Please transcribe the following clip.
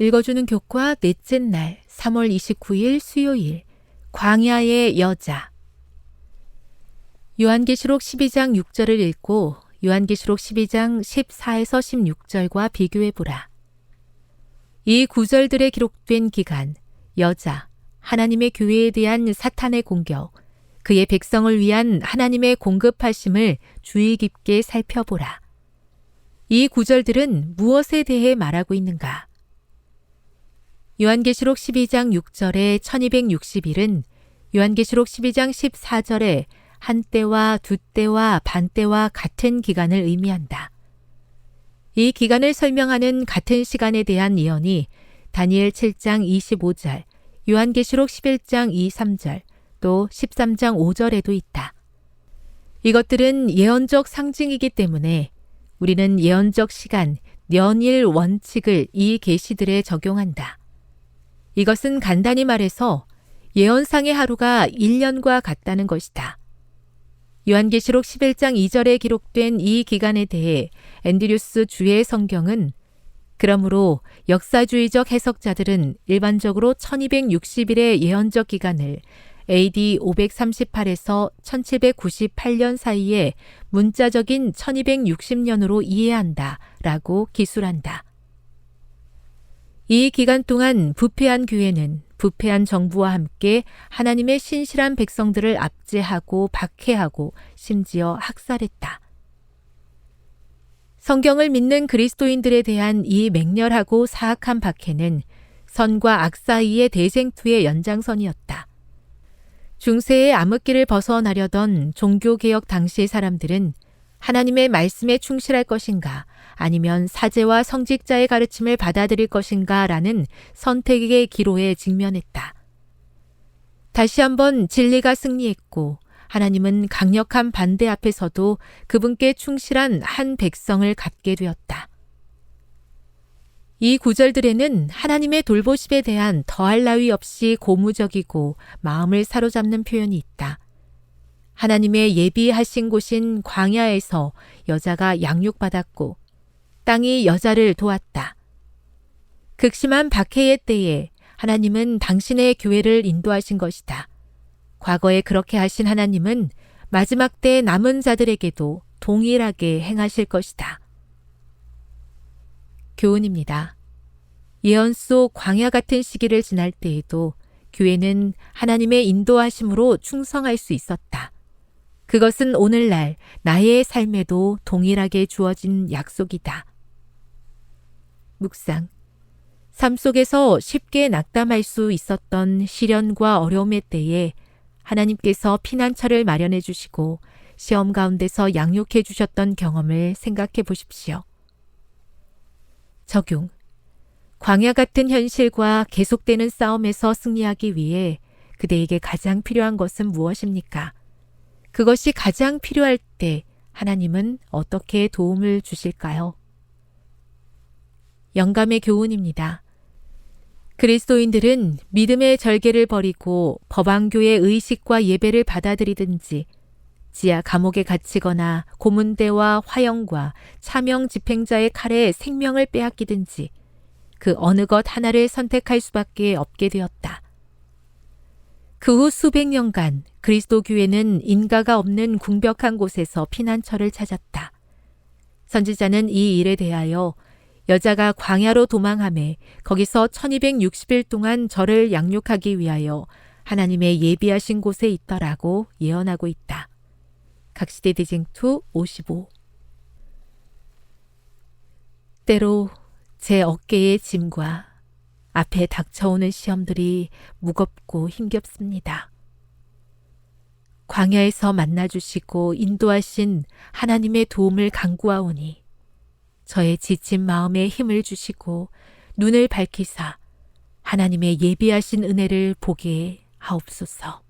읽어주는 교과 넷째 날 3월 29일 수요일 광야의 여자 요한계시록 12장 6절을 읽고 요한계시록 12장 14에서 16절과 비교해 보라. 이 구절들에 기록된 기간, 여자, 하나님의 교회에 대한 사탄의 공격, 그의 백성을 위한 하나님의 공급하심을 주의 깊게 살펴보라. 이 구절들은 무엇에 대해 말하고 있는가? 요한계시록 12장 6절의 1260일은 요한계시록 12장 14절에 한때와 두때와 반때와 같은 기간을 의미한다. 이 기간을 설명하는 같은 시간에 대한 예언이 다니엘 7장 25절, 요한계시록 11장 2, 3절, 또 13장 5절에도 있다. 이것들은 예언적 상징이기 때문에 우리는 예언적 시간, 연일 원칙을 이 계시들에 적용한다. 이것은 간단히 말해서 예언상의 하루가 1년과 같다는 것이다. 요한계시록 11장 2절에 기록된 이 기간에 대해 앤드류스 주의 성경은 그러므로 역사주의적 해석자들은 일반적으로 1260일의 예언적 기간을 AD 538에서 1798년 사이에 문자적인 1260년으로 이해한다 라고 기술한다. 이 기간 동안 부패한 교회는 부패한 정부와 함께 하나님의 신실한 백성들을 압제하고 박해하고 심지어 학살했다. 성경을 믿는 그리스도인들에 대한 이 맹렬하고 사악한 박해는 선과 악 사이의 대쟁투의 연장선이었다. 중세의 암흑기를 벗어나려던 종교개혁 당시의 사람들은 하나님의 말씀에 충실할 것인가 아니면 사제와 성직자의 가르침을 받아들일 것인가 라는 선택의 기로에 직면했다. 다시 한번 진리가 승리했고 하나님은 강력한 반대 앞에서도 그분께 충실한 한 백성을 갖게 되었다. 이 구절들에는 하나님의 돌보심에 대한 더할 나위 없이 고무적이고 마음을 사로잡는 표현이 있다. 하나님의 예비하신 곳인 광야에서 여자가 양육받았고 땅이 여자를 도왔다. 극심한 박해의 때에 하나님은 당신의 교회를 인도하신 것이다. 과거에 그렇게 하신 하나님은 마지막 때 남은 자들에게도 동일하게 행하실 것이다. 교훈입니다. 예언 속 광야 같은 시기를 지날 때에도 교회는 하나님의 인도하심으로 충성할 수 있었다. 그것은 오늘날 나의 삶에도 동일하게 주어진 약속이다. 묵상. 삶 속에서 쉽게 낙담할 수 있었던 시련과 어려움의 때에 하나님께서 피난처를 마련해 주시고 시험 가운데서 양육해 주셨던 경험을 생각해 보십시오. 적용. 광야 같은 현실과 계속되는 싸움에서 승리하기 위해 그대에게 가장 필요한 것은 무엇입니까? 그것이 가장 필요할 때 하나님은 어떻게 도움을 주실까요? 영감의 교훈입니다. 그리스도인들은 믿음의 절개를 버리고 법왕교의 의식과 예배를 받아들이든지 지하 감옥에 갇히거나 고문대와 화형과 차명 집행자의 칼에 생명을 빼앗기든지 그 어느 것 하나를 선택할 수밖에 없게 되었다. 그 후 수백 년간 그리스도 교회는 인가가 없는 궁벽한 곳에서 피난처를 찾았다. 선지자는 이 일에 대하여 여자가 광야로 도망함에 거기서 1260일 동안 저를 양육하기 위하여 하나님의 예비하신 곳에 있더라고 예언하고 있다. 각시대 대쟁투 55 때로 제 어깨의 짐과 앞에 닥쳐오는 시험들이 무겁고 힘겹습니다. 광야에서 만나주시고 인도하신 하나님의 도움을 간구하오니 저의 지친 마음에 힘을 주시고 눈을 밝히사 하나님의 예비하신 은혜를 보게 하옵소서.